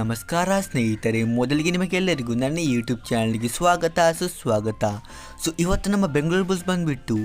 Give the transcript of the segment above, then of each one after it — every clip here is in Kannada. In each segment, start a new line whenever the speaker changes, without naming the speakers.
ನಮಸ್ಕಾರ ಸ್ನೇಹಿತರೆ, ಮೊದಲಿಗೆ ನಿಮಗೆಲ್ಲರಿಗೂ ನನ್ನ ಯೂಟ್ಯೂಬ್ ಚಾನಲ್ಗೆ ಸ್ವಾಗತ, ಸುಸ್ವಾಗತ. ಸೊ ಇವತ್ತು ನಮ್ಮ ಬೆಂಗಳೂರು ಬುಲ್ಸ್ ಬಂದ್ಬಿಟ್ಟು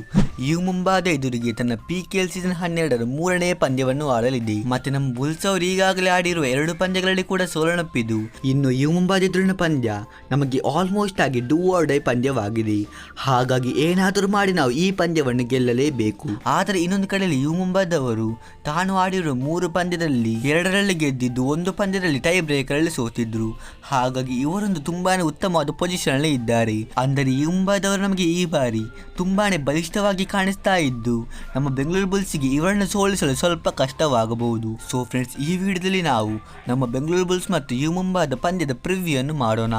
ಯು ಮುಂಬಾದ ಎದುರಿಗೆ ತನ್ನ ಪಿ ಕೆ ಎಲ್ ಸೀಸನ್ ಹನ್ನೆರಡರ ಮೂರನೇ ಪಂದ್ಯವನ್ನು ಆಡಲಿದೆ. ಮತ್ತೆ ನಮ್ಮ ಬುಲ್ಸ್ ಅವರು ಈಗಾಗಲೇ ಆಡಿರುವ ಎರಡು ಪಂದ್ಯಗಳಲ್ಲಿ ಕೂಡ ಸೋಲನಪ್ಪಿದ್ದು ಇನ್ನು ಯು ಮುಂಬಾದ ಎದುರಿನ ಪಂದ್ಯ ನಮಗೆ ಆಲ್ಮೋಸ್ಟ್ ಆಗಿ ಡೂ ಆರ್ ಡೈ ಪಂದ್ಯವಾಗಿದೆ. ಹಾಗಾಗಿ ಏನಾದರೂ ಮಾಡಿ ನಾವು ಈ ಪಂದ್ಯವನ್ನು ಗೆಲ್ಲಲೇಬೇಕು. ಆದರೆ ಇನ್ನೊಂದು ಕಡೆಯಲ್ಲಿ ಯು ಮುಂಬಾದವರು ತಾನು ಆಡಿರುವ ಮೂರು ಪಂದ್ಯದಲ್ಲಿ ಎರಡರಲ್ಲಿ ಗೆದ್ದಿದ್ದು ಒಂದು ಪಂದ್ಯದಲ್ಲಿ ಟೈ ಅಲ್ಲಿ ಸೋತಿದ್ರು ಹಾಗಾಗಿ ಇವರೊಂದು ತುಂಬಾನೇ ಉತ್ತಮವಾದ ಪೊಸಿಷನ್ ಅಲ್ಲಿ ಇದ್ದಾರೆ. ಅಂದರೆ ಈ ಮುಂಬಾದವರು ನಮಗೆ ಈ ಬಾರಿ ತುಂಬಾನೇ ಬಲಿಷ್ಠವಾಗಿ ಕಾಣಿಸ್ತಾ ಇದ್ದು, ನಮ್ಮ ಬೆಂಗಳೂರು ಬುಲ್ಸ್ಗೆ ಇವರನ್ನು ಸೋಲಿಸಲು ಸ್ವಲ್ಪ ಕಷ್ಟವಾಗಬಹುದು. ಸೊ ಫ್ರೆಂಡ್ಸ್ ಈ ವಿಡಿಯೋದಲ್ಲಿ ನಾವು ನಮ್ಮ ಬೆಂಗಳೂರು ಬುಲ್ಸ್ ಮತ್ತು ಯು ಮುಂಬಾದ ಪಂದ್ಯದ ಪ್ರಿವ್ಯೂ ಅನ್ನು ಮಾಡೋಣ.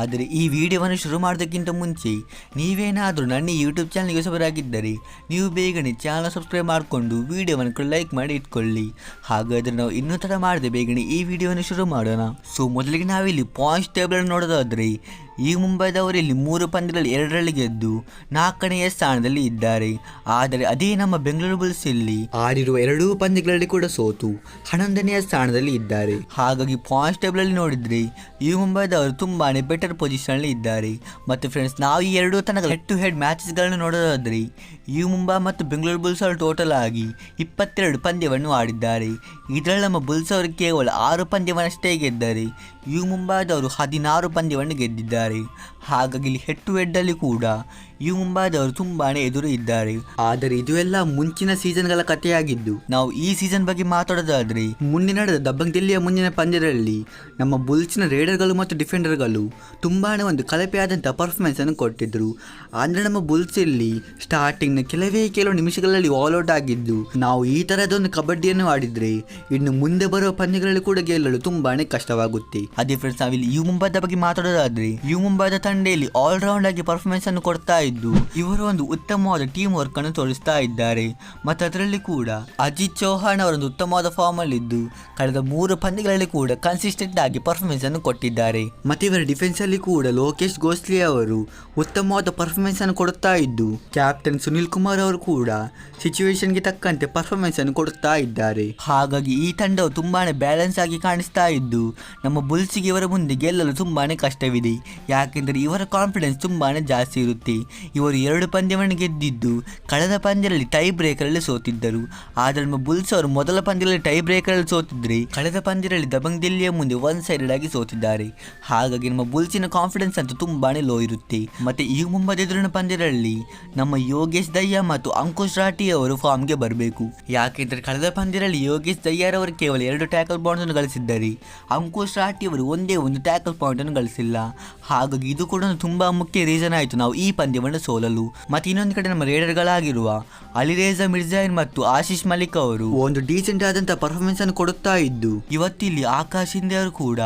ಆದರೆ ಈ ವಿಡಿಯೋವನ್ನು ಶುರು ಮಾಡೋದಕ್ಕಿಂತ ಮುಂಚೆ, ನೀವೇನಾದರೂ ನನ್ನ ಯೂಟ್ಯೂಬ್ ಚಾನಲ್ಗೆ ಹೊಸಬರಾಗಿದ್ದರೆ, ನೀವು ಬೇಗನೆ ಚಾನಲ್ ಸಬ್ಸ್ಕ್ರೈಬ್ ಮಾಡಿಕೊಂಡು ವಿಡಿಯೋವನ್ನು ಲೈಕ್ ಮಾಡಿ ಇಟ್ಕೊಳ್ಳಿ. ಹಾಗಾದರೆ ನಾವು ಇನ್ನೂ ಥರ ಮಾಡದೆ ಬೇಗನೆ ಈ ವಿಡಿಯೋವನ್ನು ಶುರು ಮಾಡೋಣ. ಸೊ ಮೊದಲಿಗೆ ನಾವಿಲ್ಲಿ ಪಾಯಿಂಟ್ಸ್ ಟೇಬಲ್ ನೋಡೋದಾದರೆ ಈ ಮುಂಬೈದವರು ಇಲ್ಲಿ ಮೂರು ಪಂದ್ಯಗಳಲ್ಲಿ ಎರಡರಲ್ಲಿ ಗೆದ್ದು ನಾಲ್ಕನೆಯ ಸ್ಥಾನದಲ್ಲಿ ಇದ್ದಾರೆ. ಆದರೆ ಅದೇ ನಮ್ಮ ಬೆಂಗಳೂರು ಬುಲ್ಸ್ ಇಲ್ಲಿ ಆಡಿರುವ ಎರಡೂ ಪಂದ್ಯಗಳಲ್ಲಿ ಕೂಡ ಸೋತು ಹನ್ನೊಂದನೆಯ ಸ್ಥಾನದಲ್ಲಿ ಇದ್ದಾರೆ. ಹಾಗಾಗಿ ಪಾಯಿಂಟ್ಸ್ ಟೇಬಲ್ ಅಲ್ಲಿ ನೋಡಿದ್ರೆ ಈ ಮುಂಬೈದವರು ತುಂಬಾನೇ ಬೆಟರ್ ಪೊಸಿಷನ್ ಅಲ್ಲಿ ಇದ್ದಾರೆ. ಮತ್ತು ಫ್ರೆಂಡ್ಸ್ ನಾವು ಈ ಎರಡೂ ತನಕ ಹೆಡ್ ಟು ಹೆಡ್ ಮ್ಯಾಚಸ್ಗಳನ್ನು ನೋಡೋದಾದರೆ ಈ ಮುಂಬೈ ಮತ್ತು ಬೆಂಗಳೂರು ಬುಲ್ಸ್ ಅವರು ಟೋಟಲ್ ಆಗಿ ಇಪ್ಪತ್ತೆರಡು ಪಂದ್ಯವನ್ನು ಆಡಿದ್ದಾರೆ. ಇದರಲ್ಲಿ ನಮ್ಮ ಬುಲ್ಸ್ ಅವರು ಕೇವಲ ಆರು ಪಂದ್ಯವನ್ನಷ್ಟೇ ಗೆದ್ದರೆ ಯು ಮುಂಬಾದವರು ಹದಿನಾರು ಪಂದ್ಯವನ್ನು ಗೆದ್ದಿದ್ದಾರೆ. ಹಾಗಾಗಿ ಇಲ್ಲಿ ಹೆಟ್ಟು ಹೆಡ್ ಅಲ್ಲಿ ಕೂಡ ಯು ಮುಂಬಾದವರು ತುಂಬಾನೇ ಎದುರು ಇದ್ದಾರೆ. ಆದರೆ ಇದು ಎಲ್ಲ ಮುಂಚಿನ ಸೀಸನ್ಗಳ ಕಥೆಯಾಗಿದ್ದು ನಾವು ಈ ಸೀಸನ್ ಬಗ್ಗೆ ಮಾತಾಡೋದಾದ್ರೆ ಮುಂದೆ ನಡೆದ ದಬ್ಬಂಗ್ ದಿಲ್ಲಿಯ ಮುಂದಿನ ಪಂದ್ಯದಲ್ಲಿ ನಮ್ಮ ಬುಲ್ಸ್ನ ರೇಡರ್ಗಳು ಮತ್ತು ಡಿಫೆಂಡರ್ಗಳು ತುಂಬಾನೇ ಒಂದು ಕಳಪೆಯಾದಂಥ ಪರ್ಫಾರ್ಮೆನ್ಸ್ ಅನ್ನು ಕೊಟ್ಟಿದ್ರು. ಅಂದ್ರೆ ನಮ್ಮ ಬುಲ್ಸ್ ಇಲ್ಲಿ ಸ್ಟಾರ್ಟಿಂಗ್ನ ಕೆಲವೇ ಕೆಲವು ನಿಮಿಷಗಳಲ್ಲಿ ಆಲ್ ಔಟ್ ಆಗಿದ್ದು ನಾವು ಈ ತರದೊಂದು ಕಬಡ್ಡಿಯನ್ನು ಆಡಿದ್ರೆ ಇನ್ನು ಮುಂದೆ ಬರುವ ಪಂದ್ಯಗಳಲ್ಲಿ ಕೂಡ ಗೆಲ್ಲಲು ತುಂಬಾನೇ ಕಷ್ಟವಾಗುತ್ತೆ. ಅದೇ ಫ್ರೆಂಡ್ಸ್ ನಾವಿಲ್ಲಿ ಯು ಮುಂಬಾದ ಬಗ್ಗೆ ಮಾತಾಡೋದಾದ್ರೆ ಯು ಮುಂಬಾದ ತಂಡೆಯಲ್ಲಿ ಆಲ್ ರೌಂಡ್ ಆಗಿ ಪರ್ಫಾರ್ಮೆನ್ಸ್ ಅನ್ನು ಕೊಡ್ತಾ ಇದ್ದು, ಇವರು ಒಂದು ಉತ್ತಮವಾದ ಟೀಮ್ ವರ್ಕ್ ಅನ್ನು ತೋರಿಸ್ತಾ ಇದ್ದಾರೆ. ಮತ್ತು ಅದರಲ್ಲಿ ಕೂಡ ಅಜಿತ್ ಚೌಹಾಣ್ ಅವರೊಂದು ಉತ್ತಮವಾದ ಫಾರ್ಮ್ ಅಲ್ಲಿ ಇದ್ದು ಕಳೆದ ಮೂರು ಪಂದ್ಯಗಳಲ್ಲಿ ಕೂಡ ಕನ್ಸಿಸ್ಟೆಂಟ್ ಆಗಿ ಪರ್ಫಾರ್ಮೆನ್ಸ್ ಅನ್ನು ಕೊಟ್ಟಿದ್ದಾರೆ. ಮತ್ತು ಇವರ ಡಿಫೆನ್ಸ್ ಅಲ್ಲಿ ಕೂಡ ಲೋಕೇಶ್ ಗೋಸ್ಲಿ ಅವರು ಉತ್ತಮವಾದ ಪರ್ಫಾರ್ಮೆನ್ಸ್ ಅನ್ನು ಕೊಡುತ್ತಾ ಇದ್ದು ಕ್ಯಾಪ್ಟನ್ ಸುನಿಲ್ ಕುಮಾರ್ ಅವರು ಕೂಡ ಸಿಚುವೇಶನ್ಗೆ ತಕ್ಕಂತೆ ಪರ್ಫಾರ್ಮೆನ್ಸ್ ಅನ್ನು ಕೊಡುತ್ತಾ ಇದ್ದಾರೆ. ಹಾಗಾಗಿ ಈ ತಂಡವು ತುಂಬಾನೇ ಬ್ಯಾಲೆನ್ಸ್ ಆಗಿ ಕಾಣಿಸ್ತಾ ಇದ್ದು, ನಮ್ಮ ಬುಲ್ಸಿಗೆ ಇವರ ಮುಂದೆ ಗೆಲ್ಲಲು ತುಂಬಾನೇ ಕಷ್ಟವಿದೆ. ಯಾಕೆಂದರೆ ಇವರ ಕಾನ್ಫಿಡೆನ್ಸ್ ತುಂಬಾನೇ ಜಾಸ್ತಿ ಇರುತ್ತೆ. ಇವರು ಎರಡು ಪಂದ್ಯವನ್ನು ಗೆದ್ದಿದ್ದು ಕಳೆದ ಪಂದ್ಯದಲ್ಲಿ ಟೈ ಬ್ರೇಕರಲ್ಲಿ ಸೋತಿದ್ದರು. ಆದರೆ ನಮ್ಮ ಬುಲ್ಸ್ ಅವರು ಮೊದಲ ಪಂದ್ಯದಲ್ಲಿ ಟೈ ಬ್ರೇಕರಲ್ಲಿ ಸೋತಿದ್ರೆ ಕಳೆದ ಪಂದ್ಯದಲ್ಲಿ ದಬಂಗ್ ದಿಲ್ಲಿಯ ಮುಂದೆ ಒನ್ ಸೈಡೆಡ್ ಆಗಿ ಸೋತಿದ್ದಾರೆ. ಹಾಗಾಗಿ ನಮ್ಮ ಬುಲ್ಸಿನ ಕಾನ್ಫಿಡೆನ್ಸ್ ಅಂತೂ ತುಂಬಾನೇ ಲೋ ಇರುತ್ತೆ. ಮತ್ತೆ ಈ ಮುಂಬದ ಎದುರಿನ ಪಂದ್ಯದಲ್ಲಿ ನಮ್ಮ ಯೋಗೇಶ್ ದಯ್ಯ ಮತ್ತು ಅಂಕುಶ್ ರಾಠಿ ಅವರು ಫಾರ್ಮ್ಗೆ ಬರಬೇಕು. ಯಾಕೆಂದರೆ ಕಳೆದ ಪಂದ್ಯದಲ್ಲಿ ಯೋಗೇಶ್ ದಯ್ಯರ್ ಅವರು ಕೇವಲ ಎರಡು ಟ್ಯಾಕಲ್ ಪಾಯಿಂಟ್ ಅನ್ನು ಗಳಿಸಿದ್ದಾರೆ. ಅಂಕುಶ್ ರಾಠಿ ಅವರು ಒಂದೇ ಒಂದು ಟ್ಯಾಕಲ್ ಪಾಯಿಂಟ್ ಅನ್ನು ಗಳಿಸಿಲ್ಲ. ಹಾಗಾಗಿ ಇದು ಕೂಡ ತುಂಬಾ ಮುಖ್ಯ ರೀಸನ್ ಆಯಿತು ನಾವು ಈ ಪಂದ್ಯವನ್ನು ಸೋಲಲು ಮತ್ತೆ ಇನ್ನೊಂದು ಕಡೆ ನಮ್ಮ ರೇಡರ್ಗಳಾಗಿರುವ ಅಲಿರೇಜಾ ಮಿರ್ಜಾಯಿನ್ ಮತ್ತು ಆಶೀಶ್ ಮಲಿಕ್ ಅವರು ಒಂದು ಡೀಸೆಂಟ್ ಆದಂತ ಪರ್ಫಾರ್ಮೆನ್ಸ್ ಅನ್ನು ಕೊಡುತ್ತಾ ಇದ್ದು. ಇವತ್ತಿಲ್ಲಿ ಆಕಾಶ್ ಹಿಂದೆ ಅವರು ಕೂಡ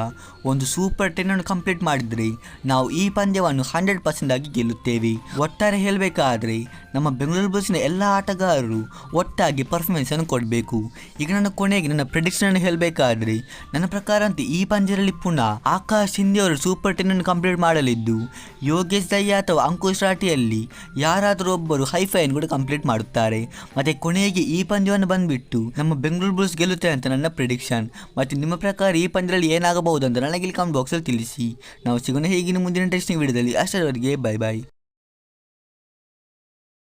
ಒಂದು ಸೂಪರ್ ಟೆನ್ ಅನ್ನು ಕಂಪ್ಲೀಟ್ ಮಾಡಿದ್ರೆ ನಾವು ಈ ಪಂದ್ಯವನ್ನು ಹಂಡ್ರೆಡ್ ಪರ್ಸೆಂಟ್ ಆಗಿ ಗೆಲ್ಲುತ್ತೇವೆ. ಒಟ್ಟಾರೆ ಹೇಳಬೇಕಾದ್ರೆ ನಮ್ಮ ಬೆಂಗಳೂರು ಬುಲ್ಸ್ನ ಎಲ್ಲ ಆಟಗಾರರು ಒಟ್ಟಾಗಿ ಪರ್ಫಾರ್ಮೆನ್ಸ್ ಅನ್ನು ಕೊಡಬೇಕು. ಈಗ ನನ್ನ ಕೊನೆಗೆ ನನ್ನ ಪ್ರಿಡಿಕ್ಷನ್ ಅನ್ನು ಹೇಳಬೇಕಾದ್ರೆ ನನ್ನ ಪ್ರಕಾರ ಅಂತ ಈ ಪಂದ್ಯದಲ್ಲಿ ಪುನಃ ಆಕಾಶ್ ಹಿಂದೆ ಅವರು ಸೂಪರ್ ಟೆನ್ ಅನ್ನು ಕಂಪ್ಲೀಟ್ ಮಾಡಲಿದ್ದು ಯೋಗೇಶ್ ದಯ್ಯ ಅಥವಾ ಅಂಕುಶ್ ರಾಟಿಯಲ್ಲಿ ಯಾರಾದರೂ ಒಬ್ಬರು ಹೈಫೈನ್ ಕೂಡ ಕಂಪ್ಲೀಟ್ ಮಾಡುತ್ತಾರೆ. ಮತ್ತೆ ಕೊನೆಗೆ ಈ ಪಂದ್ಯವನ್ನು ಬಂದ್ಬಿಟ್ಟು ನಮ್ಮ ಬೆಂಗಳೂರು ಬುಲ್ಸ್ ಗೆಲ್ಲುತ್ತೆ ಅಂತ ನನ್ನ ಪ್ರಿಡಿಕ್ಷನ್ ಮತ್ತೆ ನಿಮ್ಮ ಪ್ರಕಾರ ಈ ಪಂದ್ಯದಲ್ಲಿ ಏನಾಗಬಹುದು ಅಂತ ನನಗೆ ಇಲ್ಲಿ ಬಾಕ್ಸ್ ಬಾಕ್ಸಲ್ಲಿ ತಿಳಿಸಿ. ನಾವು ಸಿಗೋಣ ಹೇಗಿನ ಮುಂದಿನ ಟೆಸ್ಟಿಂಗ್ ವಿಡಿಯೋದಲ್ಲಿ ಅಷ್ಟರವರೆಗೆ ಬೈ ಬಾಯ್